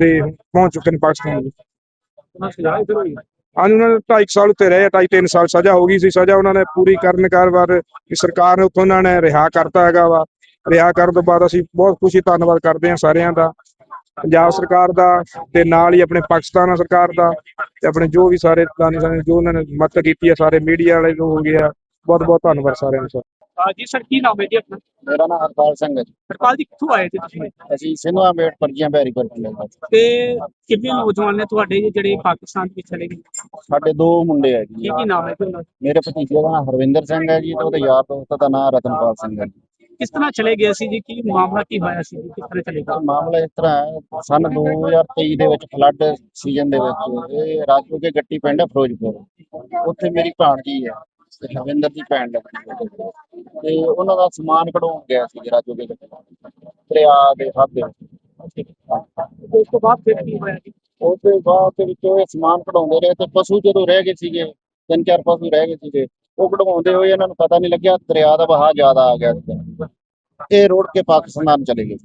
Speaker 3: ਤੇ ਪਹੁੰਚ ਚੁੱਕੇ ਨੇ ਪਾਕਿਸਤਾਨ। ਜੀ
Speaker 2: ਉਹਨਾਂ
Speaker 3: ਹਾਂਜੀ, ਉਹਨਾਂ ਨੇ 2.5 ਸਾਲ ਉੱਤੇ ਰਹੇ 2.5 3 ਸਾਲ ਸਜ਼ਾ ਹੋ ਗਈ ਸੀ। ਸਜ਼ਾ ਉਹਨਾਂ ਨੇ ਪੂਰੀ ਕਰਨ ਕਾਰਵਾਰ ਕਿ ਸਰਕਾਰ ਨੇ ਉੱਥੋਂ ਉਹਨਾਂ ਨੇ ਰਿਹਾ ਕਰਤਾ ਹੈਗਾ ਵਾ। ਰਿਹਾ ਕਰਨ ਤੋਂ ਬਾਅਦ ਅਸੀਂ ਬਹੁਤ ਖੁਸ਼ੀ, ਧੰਨਵਾਦ ਕਰਦੇ ਹਾਂ ਸਾਰਿਆਂ ਦਾ।
Speaker 4: ਪੰਜਾਬ ਸਰਕਾਰ ਦਾ ਤੇ ਨਾਲ ਹੀ ਆਪਣੇ ਪਾਕਿਸਤਾਨ ਸਰਕਾਰ ਦਾ ਤੇ ਆਪਣੇ ਜੋ ਵੀ ਸਾਰੇ ਦਾਨੀ ਜੋ ਉਹਨਾਂ ਨੇ ਮਦਦ ਕੀਤੀ ਹੈ ਸਾਰੇ ਮੀਡੀਆ ਵਾਲੇ ਜੋ ਹੋ ਗਿਆ। ਬਹੁਤ ਬਹੁਤ ਧੰਨਵਾਦ ਸਾਰਿਆਂ ਦਾ। ਸਰ
Speaker 2: ਜੀ ਸਰ ਕੀ ਨਾਮ ਹੈ ਜੀ ਆਪਣਾ?
Speaker 5: ਮੇਰਾ ਨਾਮ ਹਰਪਾਲ ਸਿੰਘ ਹੈ ਜੀ।
Speaker 2: ਹਰਪਾਲ ਜੀ ਕਿੱਥੋਂ ਆਏ ਜੀ ਤੁਸੀਂ?
Speaker 5: ਅਸੀਂ ਸਿਨਵਾ ਮੇਟ ਪਰਜੀਆਂ ਬੈਰੀ ਕਰਦੀ ਹਾਂ
Speaker 2: ਤੇ ਕਿੰਨੇ ਨੌਜਵਾਨ ਨੇ ਤੁਹਾਡੇ ਜੀ ਜਿਹੜੇ ਪਾਕਿਸਤਾਨ ਵਿੱਚ ਚਲੇ ਗਏ?
Speaker 5: ਸਾਡੇ ਦੋ ਮੁੰਡੇ ਹੈ ਜੀ।
Speaker 2: ਕੀ ਨਾਮ ਹੈ ਜੀ ਉਹਨਾਂ ਦਾ?
Speaker 5: ਮੇਰੇ ਭਤੀਜੇ ਦਾ ਨਾਮ ਹਰਵਿੰਦਰ ਸਿੰਘ ਹੈ ਜੀ ਤੇ ਉਹਦੇ ਯਾਰ ਦੋਸਤ ਦਾ ਨਾਮ ਰਤਨਪਾਲ ਸਿੰਘ ਹੈ ਜੀ।
Speaker 2: ਕਿਸ ਤਰ੍ਹਾਂ ਚਲੇ ਗਏ ਸੀ ਜੀ? ਕੀ ਮਾਮਲਾ ਕੀ ਹੋਇਆ ਸੀ ਜੀ? ਕਿਸ ਤਰ੍ਹਾਂ ਚਲੇ
Speaker 5: ਤਾਂ
Speaker 2: ਗਏ?
Speaker 5: ਮਾਮਲਾ ਇਸ ਤਰ੍ਹਾਂ ਹੈ ਸਨ 2023 ਦੇ ਵਿੱਚ ਫਲੱਡ ਸੀਜ਼ਨ ਦੇ ਵਿੱਚ ਇਹ ਰਾਜੂ ਕੇ ਗੱਟੀ ਪਿੰਡ ਹੈ ਫਿਰੋਜ਼ਪੁਰ। ਉੱਥੇ ਮੇਰੀ ਭਾਣਜੀ ਹੈ। ਤੇ ਦੀ ਭੈਣ ਲੱਗਦੀ ਤੇ ਉਹਨਾਂ ਦਾ ਸਮਾਨ ਕਢਾਉਣ ਗਿਆ ਸੀ ਰਾਜੂ ਗੱਟੀ ਦਰਿਆ ਦੇ ਦੇ
Speaker 2: ਤੇ ਉਸ ਤੋਂ ਬਾਅਦ ਫਿਰ ਕੀ ਹੋਇਆ ਜੀ?
Speaker 5: ਉਸ ਦੇ ਬਾਅਦ ਦੇ ਵਿੱਚ ਇਹ ਸਮਾਨ ਕਢਾਉਂਦੇ ਰਹੇ ਤੇ ਪਸ਼ੂ ਜਦੋਂ ਰਹਿ ਗਏ ਸੀਗੇ ਤਿੰਨ ਚਾਰ ਪਸ਼ੂ ਰਹਿ ਗਏ ਸੀਗੇ ਉਹ ਕਢਵਾਉਂਦੇ ਹੋਏ ਇਹਨਾਂ ਨੂੰ ਪਤਾ ਨਹੀਂ ਲੱਗਿਆ ਦਰਿਆ ਦਾ ਵਹਾਅ ਜ਼ਿਆਦਾ ਆ ਗਿਆ ਸੀ ਇਹ ਰੋਡ ਕੇ ਪਾਕਿਸਤਾਨ ਚਲੇ ਗਏ।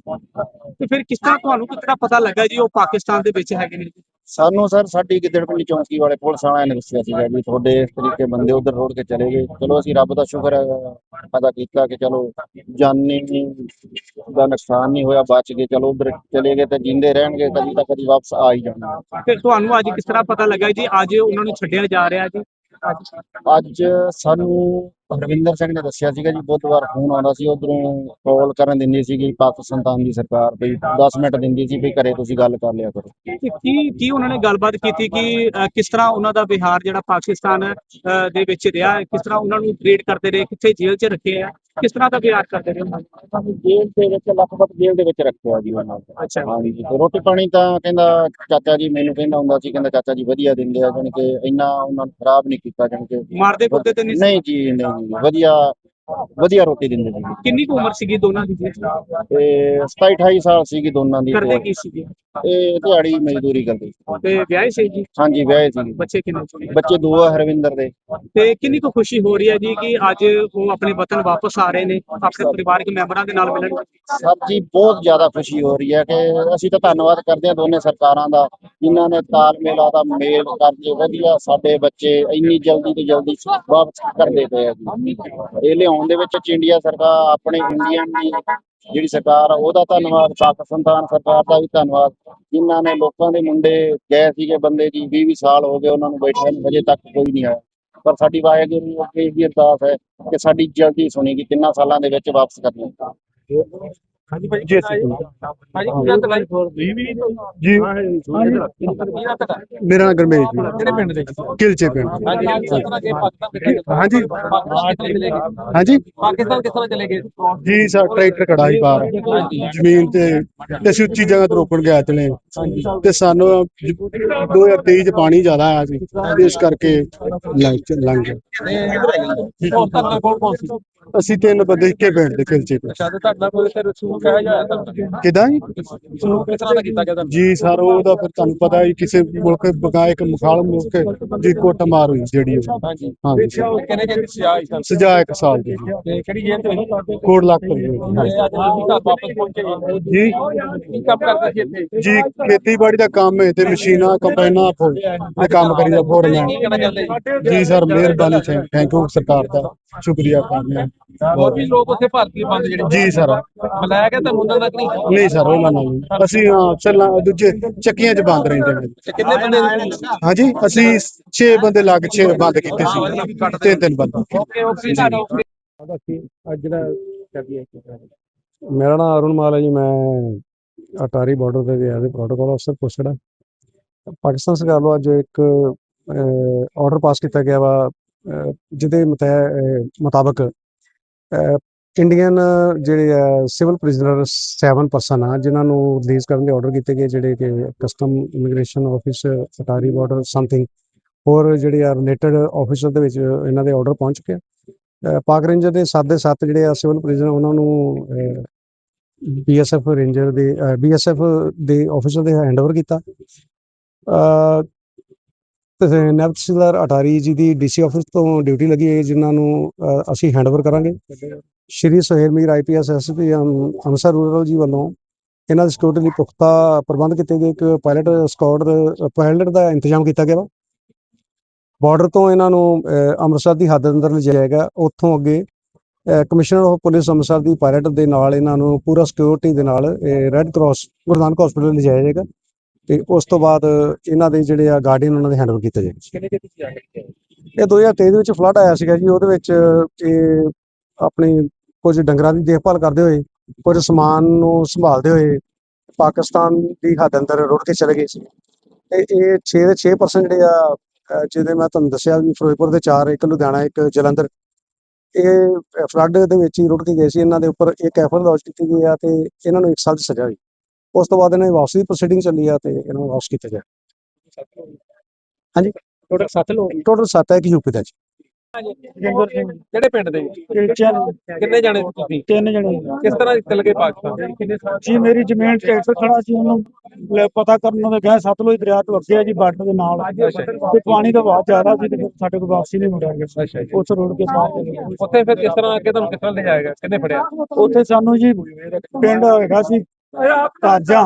Speaker 2: ਤੇ ਫਿਰ ਕਿਸ ਤਰ੍ਹਾਂ ਤੁਹਾਨੂੰ ਤਰ੍ਹਾਂ ਪਤਾ ਲੱਗਾ ਜੀ ਉਹ ਪਾਕਿਸਤਾਨ ਦੇ ਵਿੱਚ ਹੈਗੇ ਨੇ?
Speaker 5: ਸਾਨੂੰ ਸਰ ਸਾਡੀ ਗਿੱਦੜਪਿੰਡੀ ਚੌਂਕੀ ਵਾਲੇ ਪੁਲਿਸ ਵਾਲਿਆਂ ਨੇ ਦੱਸਿਆ ਸੀਗਾ ਵੀ ਤੁਹਾਡੇ ਇਸ ਤਰੀਕੇ ਬੰਦੇ ਉਧਰ ਰੋਡ ਕੇ ਚਲੇ ਗਏ। ਚਲੋ ਅਸੀਂ ਰੱਬ ਦਾ ਸ਼ੁਕਰ ਅਦਾ ਕੀਤਾ ਕਿ ਚਲੋ ਜਾਨੀ ਦਾ ਨੁਕਸਾਨ ਨਹੀਂ ਹੋਇਆ ਬਚ ਗਏ। ਚਲੋ ਉਧਰ ਚਲੇ ਗਏ ਤੇ ਜਿੰਦੇ ਰਹਿਣਗੇ ਕਦੀ ਤਾਂ ਕਦੀ ਵਾਪਸ ਆ ਹੀ ਜਾਣਾ।
Speaker 2: ਫਿਰ ਤੁਹਾਨੂੰ ਅੱਜ ਕਿਸ ਤਰ੍ਹਾਂ ਪਤਾ ਲੱਗਾ ਜੀ? ਅੱਜ ਉਹਨਾਂ ਨੂੰ ਛੱਡਿਆ ਜਾ ਰਿਹਾ ਜੀ। ਅੱਜ
Speaker 5: ਸਾਨੂੰ ਹਰਵਿੰਦਰ ਸਿੰਘ ਨੇ ਦੱਸਿਆ ਸੀਗਾ ਜੀ ਬੁੱਧਵਾਰ ਫੋਨ ਆਉਂਦਾ ਸੀ ਉਧਰੋਂ ਕਾਲ ਕਰਨ ਦਿੰਦੀ ਸੀਗੀ ਪਾਕਿਸਤਾਨ ਦੀ ਸਰਕਾਰ ਵੀ 10 ਮਿੰਟ ਦਿੰਦੀ ਸੀ ਵੀ ਘਰੇ ਤੁਸੀਂ ਗੱਲ ਕਰ ਲਿਆ ਕਰੋ
Speaker 2: ਕੀ ਕੀ ਉਹਨਾਂ ਨੇ ਗੱਲਬਾਤ ਕੀਤੀ ਕਿ ਕਿਸ ਤਰ੍ਹਾਂ ਉਹਨਾਂ ਦਾ ਵਿਹਾਰ ਜਿਹੜਾ ਪਾਕਿਸਤਾਨ ਦੇ ਵਿੱਚ ਰਿਹਾ ਹੈ, ਕਿਸ ਤਰ੍ਹਾਂ ਉਹਨਾਂ ਨੂੰ ਟ੍ਰੀਟ ਕਰਦੇ ਰਹੇ ਕਿੱਥੇ ਜੇਲ੍ਹ 'ਚ ਰੱਖੇ ਆ ਕਿਸ ਤਰ੍ਹਾਂ ਦਾ ਵਿਹਾਰ ਕਰਦੇ ਰਹੇ ਉਹਨਾਂ?
Speaker 5: ਸਾਨੂੰ ਜੇਲ੍ਹ ਦੇ ਵਿੱਚ ਲਖਪਤ ਜੇਲ੍ਹ ਦੇ ਵਿੱਚ ਰੱਖਿਆ ਜੀ ਉਹਨਾਂ ਨੂੰ
Speaker 2: ਅੱਛਾ
Speaker 5: ਹਾਂਜੀ ਜੀ ਤੇ ਰੋਟੀ ਪਾਣੀ ਤਾਂ ਕਹਿੰਦਾ ਚਾਚਾ ਜੀ ਮੈਨੂੰ ਕਹਿੰਦਾ ਹੁੰਦਾ ਸੀ ਕਹਿੰਦਾ ਚਾਚਾ ਜੀ ਵਧੀਆ ਦਿੰਦੇ ਆ ਜਾਣੀ ਕਿ ਇੰਨਾ ਉਹਨਾਂ ਨੂੰ ਖਰਾਬ ਨਹੀਂ ਕੀਤਾ ਜਾਣੀ ਕਿ
Speaker 2: ਮਾਰਦੇ ਕੁੱਟਦੇ ਤੇ ਨਹੀਂ ਸੀ?
Speaker 5: ਨਹੀਂ ਜੀ ਨਹੀਂ ਵਧੀਆ। ਵਧੀਆ ਰੋਟੀ ਦਿੰਦੇ ਸੀ।
Speaker 2: ਕਿੰਨੀ ਕੁ ਉਮਰ ਸੀਗੀ ਦੋਨਾਂ ਦੀ? ਜੀ?
Speaker 5: ਤੇ 27 28 ਸਾਲ ਸੀਗੀ ਦੋਨਾਂ ਦੀ।
Speaker 2: ਕਰਦੇ ਕੀ ਸੀਗੇ?
Speaker 5: ਇਹ ਦਿਹਾੜੀ ਮਜ਼ਦੂਰੀ ਕਰਦੇ। ਸੀ।
Speaker 2: ਤੇ ਵਿਆਹੇ ਸੀ ਜੀ?
Speaker 5: ਹਾਂਜੀ ਵਿਆਹੇ ਸੀ।
Speaker 2: ਬੱਚੇ ਕਿੰਨੇ ਸੀ
Speaker 5: ਬੱਚੇ ਦੋ ਆ ਹਰਵਿੰਦਰ ਦੇ।
Speaker 2: ਤੇ ਕਿੰਨੀ ਕੁ ਖੁਸ਼ੀ ਹੋ ਰਹੀ ਹੈ ਜੀ ਕਿ ਅੱਜ ਉਹ ਆਪਣੇ ਵਤਨ ਵਾਪਸ ਆ ਰਹੇ ਨੇ ਆਪਣੇ ਪਰਿਵਾਰਕ ਮੈਂਬਰਾਂ ਦੇ ਨਾਲ ਮਿਲਣ?
Speaker 5: ਸਰ ਜੀ ਬਹੁਤ ਜ਼ਿਆਦਾ ਖੁਸ਼ੀ ਹੋ ਰਹੀ ਹੈ ਕਿ ਅਸੀਂ ਤਾਂ ਧੰਨਵਾਦ ਕਰਦੇ ਹਾਂ ਦੋਨੇ ਸਰਕਾਰਾਂ ਦਾ ਜਿਨ੍ਹਾਂ ਨੇ ਤਾਲਮੇਲ ਦਾ ਮੇਲ ਕਰਕੇ ਵਧੀਆ ਸਾਡੇ ਬੱਚੇ ਇੰਨੀ ਜਲਦੀ ਤੋਂ ਜਲਦੀ ਵਾਪਸ ਕਰਦੇ ਪਏ ਆ ਜੀ। ਇਹ ਲਿਆਉਣ ਦੇ ਵਿੱਚ ਇੰਡੀਆ ਸਰਕਾਰ, ਆਪਣੇ ਇੰਡੀਅਨ ਦੀ ਜਿਹੜੀ ਸਰਕਾਰ ਆ, ਉਹਦਾ ਧੰਨਵਾਦ, ਪਾਕਿਸਤਾਨ ਸਰਕਾਰ ਦਾ ਵੀ ਧੰਨਵਾਦ। ਜਿਨ੍ਹਾਂ ਨੇ ਲੋਕਾਂ ਦੇ ਮੁੰਡੇ ਗਏ ਸੀਗੇ ਬੰਦੇ ਜੀ 20 20 ਸਾਲ ਹੋ ਗਏ ਉਹਨਾਂ ਨੂੰ ਬੈਠਿਆਂ ਨੂੰ, ਹਜੇ ਤੱਕ ਕੋਈ ਨਹੀਂ ਆਇਆ। ਪਰ ਸਾਡੀ ਵਾਹਿਗੁਰੂ ਅੱਗੇ ਇਹੀ ਅਰਦਾਸ ਹੈ ਕਿ ਸਾਡੀ ਜਲਦੀ ਸੁਣੇਗੀ ਕਿੰਨਾ ਸਾਲਾਂ ਦੇ ਵਿੱਚ ਵਾਪਸ ਕਰਨੀ।
Speaker 2: ਹਾਂਜੀ ਭਾਈ
Speaker 4: ਜੀ ਅਸੀਂ
Speaker 2: ਹਾਂਜੀ ਕੀ ਗੱਲ ਹੈ।
Speaker 4: ਜੀ। ਮੇਰਾ ਨਾਮ ਗਰਮੇਸ਼ ਜੀ।
Speaker 2: ਕਿਹੜੇ ਪਿੰਡ ਦੇ?
Speaker 4: ਕਿਲਚੇ ਪਿੰਡ।
Speaker 2: ਹਾਂਜੀ
Speaker 4: ਹਾਂਜੀ ਹਾਂਜੀ
Speaker 2: ਪਾਕਿਸਤਾਨ ਕਿਸ ਤਰ੍ਹਾਂ ਚਲੇ ਗਏ?
Speaker 4: ਜੀ। ਸਾ ਟਰੈਕਟਰ ਖੜਾ ਹੀ ਬਾਹਰ। ਜ਼ਮੀਨ ਤੇ ਅਸੀਂ ਉੱਚੀ ਜਗ੍ਹਾ ਤੇ ਰੋਕਣ ਗਿਆ ਚਲੇ ਤੇ ਸਾਨੂੰ 2023 ਚ ਪਾਣੀ ਜ਼ਿਆਦਾ ਆਇਆ ਸੀ। ਇਸ ਕਰਕੇ ਲੰਘ ਲੰਘ ਗਏ। ਅਸੀਂ ਤਿੰਨ ਬੰਦੇ ਇੱਕੇ ਪਿੰਡ ਦੇ ਕਿਲਚੇ ਪਿੰਡ।
Speaker 2: ਸ਼ਾਇਦ ਤੁਹਾਡਾ ਕੋਈ ਤੇ ਰਸੂਲ ਕਹਾ ਜਾਇਆ ਤਾਂ?
Speaker 4: ਕਿਦਾਂ ਜੀ?
Speaker 2: ਰਸੂਲ ਕਿਸ ਤਰ੍ਹਾਂ ਦਾ ਕੀਤਾ ਗਿਆ ਤੁਹਾਨੂੰ?
Speaker 4: ਜੀ ਸਰ ਉਹਦਾ ਫਿਰ ਤੁਹਾਨੂੰ ਪਤਾ ਹੀ ਕਿਸੇ ਮੁਲਕ ਬਗਾ ਇੱਕ ਮੁਖਾਲ ਮੁਲਕ ਦੀ ਕੁੱਟ ਮਾਰ ਹੋਈ ਜਿਹੜੀ ਉਹ।
Speaker 2: ਹਾਂਜੀ।
Speaker 4: ਹਾਂਜੀ।
Speaker 2: ਕਹਿੰਦੇ ਕਿ ਸਿਆ ਹੀ ਸਨ
Speaker 4: ਸਜ਼ਾ ਇੱਕ ਸਾਲ ਦੀ। ਜੀ।
Speaker 2: ਤੇ ਕਿਹੜੀ ਜੇਲ੍ਹ ਤੋਂ ਸੀ
Speaker 4: ਕੋੜ ਲੱਖ ਰੁਪਏ
Speaker 2: ਤੇ ਵਾਪਸ ਪਹੁੰਚੇ ਜੀ
Speaker 4: ਜੀ।
Speaker 2: ਕੀ ਕੰਮ ਕਰਦੇ ਸੀ ਇੱਥੇ?
Speaker 4: ਜੀ ਖੇਤੀਬਾੜੀ ਦਾ ਕੰਮ ਹੈ ਤੇ ਮਸ਼ੀਨਾਂ ਕੰਬਾਈਨਾਂ ਫੋ ਤੇ ਕੰਮ ਕਰੀਦਾ
Speaker 2: ਚਾਹੁੰਦੇ? ਜੀ
Speaker 4: ਜੀ ਸਰ ਮਿਹਰਬਾਨੀ ਥੈਂਕ ਯੂ ਸਰਕਾਰ ਦਾ। ਸ਼ੁਕਰੀਆ ਕਰਨੇ
Speaker 2: ਹੋਰ ਵੀ ਲੋਕ ਉੱਥੇ ਭਾਰਤੀ ਬੰਦ ਜਿਹੜੇ
Speaker 4: ਜੀ ਸਰ।
Speaker 2: ਬੁਲਾਇਆ ਗਿਆ ਤੁਹਾਨੂੰ ਉਹਨਾਂ ਤੱਕ ਨਹੀਂ
Speaker 4: ਨਹੀਂ ਸਰ ਉਹਨਾਂ ਨਾਲ ਨਹੀਂ। ਅਸੀਂ ਹਾਂ ਚੱਲਾਂ ਦੂਜੇ ਚੱਕੀਆਂ 'ਚ ਬੰਦ ਰਹਿੰਦੇ
Speaker 2: ਤੇ ਕਿੰਨੇ ਬੰਦੇ ਸੀ
Speaker 4: ਹਾਂਜੀ ਅਸੀਂ 6 ਬੰਦੇ ਲੱਗ 6 ਬੰਦ ਕੀਤੇ ਸੀ। ਤਿੰਨ ਤਿੰਨ ਬੰਦੇ।
Speaker 2: ਓਕੇ ਓਕੇ ਤੁਹਾਡਾ
Speaker 4: ਜਿਹੜਾ ਮੇਰਾ ਨਾਮ ਅਰੁਣ ਮਾਲ ਹੈ ਜੀ ਮੈਂ ਅਟਾਰੀ ਬਾਰਡਰ ਤੇ ਗਿਆ ਤੇ ਪ੍ਰੋਟੋਕਾਲ ਅਫਸਰ ਹੈ ਪਾਕਿਸਤਾਨ ਸਰਕਾਰ ਵੱਲੋਂ ਅੱਜ ਇੱਕ ਆਰਡਰ ਪਾਸ ਕੀਤਾ ਗਿਆ ਵਾ ਅਹ, ਜਿਹਦੇ ਮਤੈ- ਅਹ, ਮੁਤਾਬਕ ਇੰਡੀਅਨ ਜਿਹੜੇ ਆ ਸਿਵਲ ਪ੍ਰਿਜ਼ਨਰ 7 ਪਰਸਨ ਆ, ਜਿਨ੍ਹਾਂ ਨੂੰ ਰਿਲੀਜ਼ ਕਰਨ ਦੇ ਆਰਡਰ ਕੀਤੇ ਗਏ, ਜਿਹੜੇ ਕਿ custom immigration office Attari border something ਹੋਰ ਜਿਹੜੇ ਆ ਰਿਲੇਟਡ ਆਫਿਸਰ ਦੇ ਵਿੱਚ ਇਹਨਾਂ ਦੇ ਆਰਡਰ ਪਹੁੰਚ ਚੁੱਕੇ ਆ। ਪਾਕ ਰੇਂਜਰ ਦੇ 7 ਦੇ 7 ਜਿਹੜੇ ਆ ਸਿਵਲ ਪ੍ਰਿਜ਼ਨਰ ਉਹਨਾਂ ਨੂੰ ਬੀਐਸਐਫ ਰੇਂਜਰ ਦੇ ਬੀਐਸਐਫ ਦੇ ਆਫੀਸਰ ਦੇ ਹੈਂਡਓਵਰ ਕੀਤਾ। ਅਹ ਤੇ ਤਹਿਸੀਲਦਾਰ ਅਟਾਰੀ ਜੀ ਦੀ ਡੀਸੀ ਆਫਿਸ ਤੋਂ ਡਿਊਟੀ ਲੱਗੀ ਹੈ ਜਿਨ੍ਹਾਂ ਨੂੰ ਅਹ, ਅਸੀਂ ਹੈਂਡਓਵਰ ਕਰਾਂਗੇ। Shri Suhail Mir IPS SP Amritsar rural ji ਵੱਲੋਂ ਇਹਨਾਂ ਦੀ ਸਿਕਿਉਰਿਟੀ ਲਈ ਪੁਖਤਾ ਪ੍ਰਬੰਧ ਕੀਤੇ ਗਏ। ਇੱਕ ਪਾਇਲਟ ਸਕਾਡ ਪਾਇਲਟ ਦਾ ਇੰਤਜ਼ਾਮ ਕੀਤਾ ਗਿਆ ਵਾ। ਬਾਰਡਰ ਤੋਂ ਇਹਨਾਂ ਨੂੰ ਅਹ, ਅੰਮ੍ਰਿਤਸਰ ਦੀ ਹੱਦ ਅੰਦਰ ਲਿਜਾਇਆ ਜਾਏਗਾ ਉੱਥੋਂ ਅੱਗੇ uh commissioner of police Amritsar ਦੀ ਪਾਇਲਟ ਦੇ ਨਾਲ ਇਹਨਾਂ ਨੂੰ ਪੂਰਾ ਸਿਕਿਉਰਿਟੀ ਦੇ ਨਾਲ red cross Guru Nanak hospital ਲਿਜਾਇਆ ਜਾਏਗਾ। ਤੇ ਉਸ ਤੋਂ ਬਾਅਦ ਇਹਨਾਂ ਦੇ ਜਿਹੜੇ ਆ ਗਾਰਡੀਅਨ ਉਹਨਾਂ ਦੇ ਹੈਂਡਓਵਰ ਕੀਤੇ ਜਾਣਗੇ
Speaker 2: ਕਿੰਨੇ ਜੇ ਤੁਸੀਂ ਆ ਕੇ
Speaker 4: ਇਹ 2023 ਦੇ ਵਿੱਚ ਫਲੱਡ ਆਇਆ ਸੀਗਾ ਜੀ ਉਹਦੇ ਵਿੱਚ ਇਹ ਆਪਣੀ ਕੁਝ ਡੰਗਰਾਂ ਦੀ ਦੇਖਭਾਲ ਕਰਦੇ ਹੋਏ ਕੁਝ ਸਮਾਨ ਨੂੰ ਸੰਭਾਲਦੇ ਹੋਏ ਪਾਕਿਸਤਾਨ ਦੀ ਹੱਦ ਅੰਦਰ ਰੁੜ ਕੇ ਚਲੇ ਗਏ ਸੀ। ਤੇ ਇਹ 6 ਦੇ 6% ਜਿਹੜੇ ਆ ਜਿਹਦੇ ਮੈਂ ਤੁਹਾਨੂੰ ਦੱਸਿਆ ਵੀ ਫਿਰੋਜ਼ਪੁਰ ਦੇ 4 ਇੱਕ ਲੁਧਿਆਣਾ ਇੱਕ ਜਲੰਧਰ ਇਹ ਫਲੱਡ ਦੇ ਵਿੱਚ ਹੀ ਰੁੜ ਕੇ ਗਏ ਸੀ। ਇਹਨਾਂ ਦੇ ਉੱਪਰ ਇੱਕ ਐਫਰ ਲੌਂਚ ਕੀਤੀ ਗਈ ਆ ਤੇ ਇਹਨਾਂ ਨੂੰ 1 ਸਾਲ ਦੀ ਸਜ਼ਾ ਹੋਈ। ਉਸ ਤੋਂ ਬਾਅਦ ਇਹਨਾਂ ਦੀ ਵਾਪਸੀ ਦੀ ਪ੍ਰੋਸੀਡਿੰਗ ਚੱਲੀ ਆ ਤੇ ਇਹਨਾਂ ਨੂੰ ਵਾਪਸ ਕੀਤਾ ਗਿਆ। ਹਾਂਜੀ।
Speaker 2: ਟੋਟਲ 7 ਲੋਕ
Speaker 4: ਟੋਟਲ 7 ਹੈ ਕਿ ਯੂਪੀ ਦਾ ਜੀ।
Speaker 6: ਸਿੰਘ।
Speaker 2: ਕਿਹੜੇ ਪਿੰਡ ਦੇ? ਕਿੰਨੇ ਜਾਣੇ ਤੁਸੀਂ?
Speaker 6: ਤਿੰਨ ਜਣੇ।
Speaker 2: ਕਿਸ ਤਰ੍ਹਾਂ ਚੱਲ ਗਏ ਪਾਕਿਸਤਾਨ?
Speaker 6: ਜੀ ਮੇਰੀ ਜ਼ਮੀਨ ਟਰੈਕਟਰ ਖੜਾ ਸੀ ਉਹਨੂੰ ਲੈ ਪਤਾ ਕਰਨ ਨੂੰ ਗਿਆ ਸਤਲੁਜ ਦਰਿਆ ਤੋਂ ਅੱਗੇ ਆ ਜੀ ਬਾਰਡਰ ਦੇ ਨਾਲ। ਤੇ ਪਾਣੀ ਦਾ ਵਹਾਅ ਜ਼ਿਆਦਾ ਸੀ ਤੇ ਸਾਡੇ ਕੋਲ ਵਾਪਸੀ ਨਹੀਂ ਮੁੜਿਆ ਗਿਆ
Speaker 2: ਅੱਛਾ ਜੀ।
Speaker 6: ਉਸ ਰੋਡ ਕੇ ਬਾਹਰ
Speaker 2: ਉੱਥੇ ਫਿਰ ਕਿਸ ਤਰ੍ਹਾਂ ਅੱਗੇ ਤੁਹਾਨੂੰ ਕਿਸ ਤਰ੍ਹਾਂ ਲਿਜਾਏਗਾ ਕਿੰਨੇ ਫੜਿਆ?
Speaker 6: ਉੱਥੇ ਸਾਨੂੰ ਜੀ ਪਿੰਡ ਹੈਗਾ ਸੀ ਕਾਜਾਂ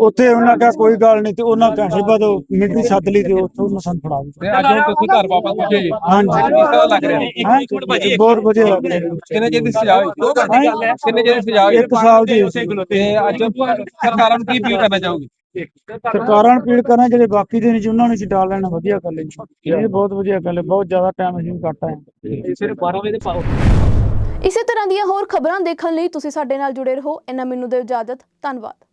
Speaker 6: ਉੱਥੇ ਉਹਨਾਂ ਕਿਹਾ ਕੋਈ ਗੱਲ ਨਹੀਂ ਤੇ ਉਹਨਾਂ ਘੰਟੇ ਬਾਅਦ ਮਿਲਟਰੀ ਸੱਦ ਲਈ ਤੇ ਉੱਥੋਂ ਉਹਨਾਂ ਸਾਨੂੰ ਫੜਾ ਦਿੱਤਾ।
Speaker 2: ਤੇ ਅੱਜ ਤੁਸੀਂ ਘਰ ਵਾਪਸ ਪਹੁੰਚੇ ਜੀ।
Speaker 6: ਹਾਂਜੀ।
Speaker 2: ਕਿਸ ਤਰ੍ਹਾਂ ਲੱਗ ਰਿਹਾ
Speaker 6: ਹੈਂ? ਬਹੁਤ ਵਧੀਆ ਲੱਗ ਰਿਹਾ ਜੀ।
Speaker 2: ਕਿੰਨੇ ਦੀ ਸਜ਼ਾ ਹੋਈ? ਦੋ ਘੰਟੇ ਗੱਲ ਹੈ। ਕਿੰਨੇ ਦੀ ਸਜ਼ਾ ਹੋਈ?
Speaker 6: ਇੱਕ ਸਾਲ ਦੀ।
Speaker 2: ਤੇ ਅੱਜ ਸਰਕਾਰਾਂ ਨੂੰ ਕੀ ਅਪੀਲ ਕਰਨਾ ਚਾਹੋਗੇ?
Speaker 6: ਸਰਕਾਰਾਂ ਨੂੰ ਅਪੀਲ ਕਰਾਂ ਜਿਹੜੇ ਬਾਕੀ ਦੇ ਨੇ ਜੀ ਉਹਨਾਂ ਨੂੰ ਜੀ ਡਾਲ ਲੈਣਾ ਵਧੀਆ ਗੱਲ ਹੈ ਜੀ। ਇਹ ਬਹੁਤ ਵਧੀਆ ਗੱਲ ਹੈ ਬਹੁਤ ਜ਼ਿਆਦਾ ਟਾਈਮ ਅਸੀਂ ਕੱਟ ਆਏ
Speaker 2: ਸਿਰਫ 12 ਵਜੇ ਦੇ ਪਾਓ
Speaker 1: ਇਸੇ ਤਰ੍ਹਾਂ ਦੀਆਂ ਹੋਰ ਖਬਰਾਂ ਦੇਖਣ ਲਈ ਤੁਸੀਂ ਸਾਡੇ ਨਾਲ ਜੁੜੇ ਰਹੋ। ਇਹਨਾਂ ਮੈਨੂੰ ਦਿਓ ਇਜਾਜ਼ਤ। ਧੰਨਵਾਦ।